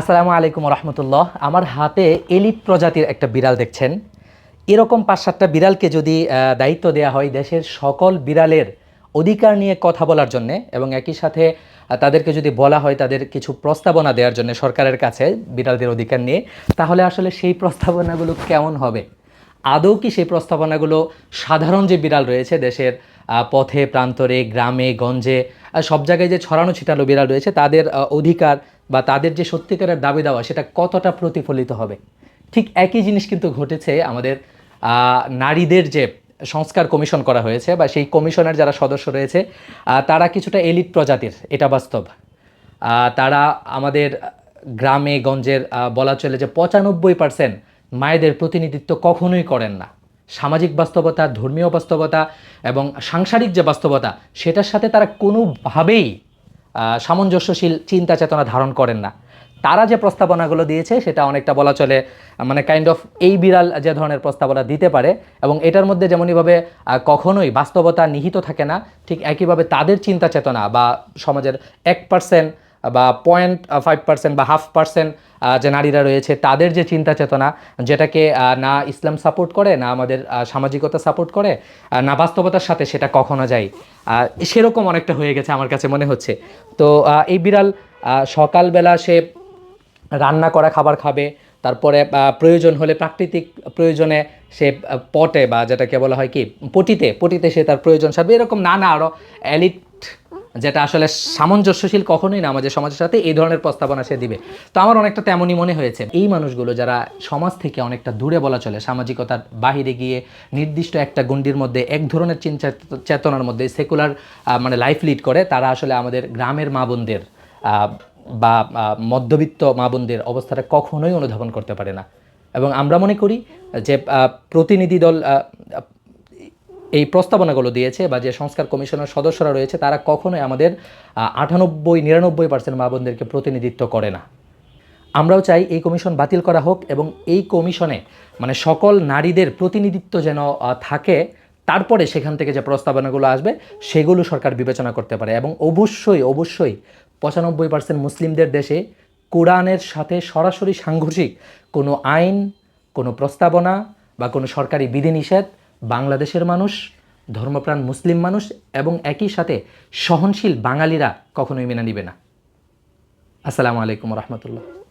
আসসালামু আলাইকুম রহমতুল্লাহ আমার হাতে এলিট প্রজাতির একটা বিড়াল দেখছেন। এরকম পাঁচ সাতটা বিড়ালকে যদি দায়িত্ব দেওয়া হয় দেশের সকল বিড়ালের অধিকার নিয়ে কথা বলার জন্য এবং একই সাথে তাদেরকে যদি বলা হয় তাদের কিছু প্রস্তাবনা দেওয়ার জন্য সরকারের কাছে বিড়ালদের অধিকার নিয়ে, তাহলে আসলে সেই প্রস্তাবনাগুলো কেমন হবে? আদৌ কি সেই প্রস্তাবনাগুলো সাধারণ যে বিড়াল রয়েছে দেশের পথে, প্রান্তরে, গ্রামে, গঞ্জে সব জায়গায় যে ছড়ানো ছিটানো বিড়াল রয়েছে তাদের অধিকার বা তাদের যে সত্যিকারের দাবি দেওয়া, সেটা কতটা প্রতিফলিত হবে? ঠিক একই জিনিস কিন্তু ঘটেছে আমাদের নারীদের যে সংস্কার কমিশন করা হয়েছে বা সেই কমিশনের যারা সদস্য রয়েছে তারা কিছুটা এলিট প্রজাতির, এটা বাস্তব। তারা আমাদের গ্রামে, গঞ্জের বলা চলে যে পঁচানব্বই পার্সেন্ট মায়েদের প্রতিনিধিত্ব কখনোই করেন না। সামাজিক বাস্তবতা, ধর্মীয় বাস্তবতা এবং সাংসারিক যে বাস্তবতা, সেটার সাথে তারা কোনোভাবেই সামঞ্জস্যশীল চিন্তা চেতনা ধারণ করেন না। তারা যে প্রস্তাবনাগুলো দিয়েছে, সেটা অনেকটা বলা চলে মানে কাইন্ড অফ এই বিড়াল যে ধরনের প্রস্তাবনা দিতে পারে এবং এটার মধ্যে যেমনইভাবে কখনোই বাস্তবতা নিহিত থাকে না, ঠিক একইভাবে তাদের চিন্তা চেতনা বা সমাজের এক পার্সেন্ট বা পয়েন্ট ফাইভ পার্সেন্ট বা হাফ পার্সেন্ট যে নারীরা রয়েছে, তাদের যে চিন্তা চেতনা, যেটাকে না ইসলাম সাপোর্ট করে, না আমাদের সামাজিকতা সাপোর্ট করে না বাস্তবতার সাথে সেটা কখনো যায়। সেরকম অনেকটা হয়ে গেছে আমার কাছে মনে হচ্ছে। তো এই বিড়াল সকালবেলা সে রান্না করা খাবার খাবে, তারপরে প্রয়োজন হলে প্রাকৃতিক প্রয়োজনে সে পটে বা যেটাকে বলা হয় কি, পটিতে পটিতে সে তার প্রয়োজন সারবে। এরকম না না আরও অ্যালিট যেটা আসলে সামঞ্জস্যশীল কখনোই না আমাদের সমাজের সাথে এই ধরনের প্রস্তাবনা সে দিবে। তো আমার অনেকটা তেমনই মনে হয়েছে। এই মানুষগুলো যারা সমাজ থেকে অনেকটা দূরে বলা চলে, সামাজিকতার বাহিরে গিয়ে নির্দিষ্ট একটা গণ্ডির মধ্যে, এক ধরনের চিন্তা চেতনার মধ্যে সেকুলার মানে লাইফ লিড করে, তারা আসলে আমাদের গ্রামের মা বোনদের বা মধ্যবিত্ত মা বোনদের অবস্থাটা কখনোই অনুধাবন করতে পারে না। এবং আমরা মনে করি যে প্রতিনিধি দল এই প্রস্তাবনাগুলো দিয়েছে বা যে সংস্কার কমিশনের সদস্যরা রয়েছে, তারা কখনোই আমাদের আটানব্বই, নিরানব্বই পার্সেন্ট মা বোনদেরকে প্রতিনিধিত্ব করে না। আমরাও চাই এই কমিশন বাতিল করা হোক এবং এই কমিশনে মানে সকল নারীদের প্রতিনিধিত্ব যেন থাকে, তারপরে সেখান থেকে যে প্রস্তাবনাগুলো আসবে, সেগুলো সরকার বিবেচনা করতে পারে এবং অবশ্যই অবশ্যই পঁচানব্বই পার্সেন্ট মুসলিমদের দেশে কোরআনের সাথে সরাসরি সাংঘর্ষিক কোনো আইন, কোনো প্রস্তাবনা বা কোনো সরকারি বিধিনিষেধ বাংলাদেশের মানুষ, ধর্মপ্রাণ মুসলিম মানুষ এবং একই সাথে সহনশীল বাঙালিরা কখনোই মেনে নিবে না। আসসালামু আলাইকুম রহমতুল্লাহ।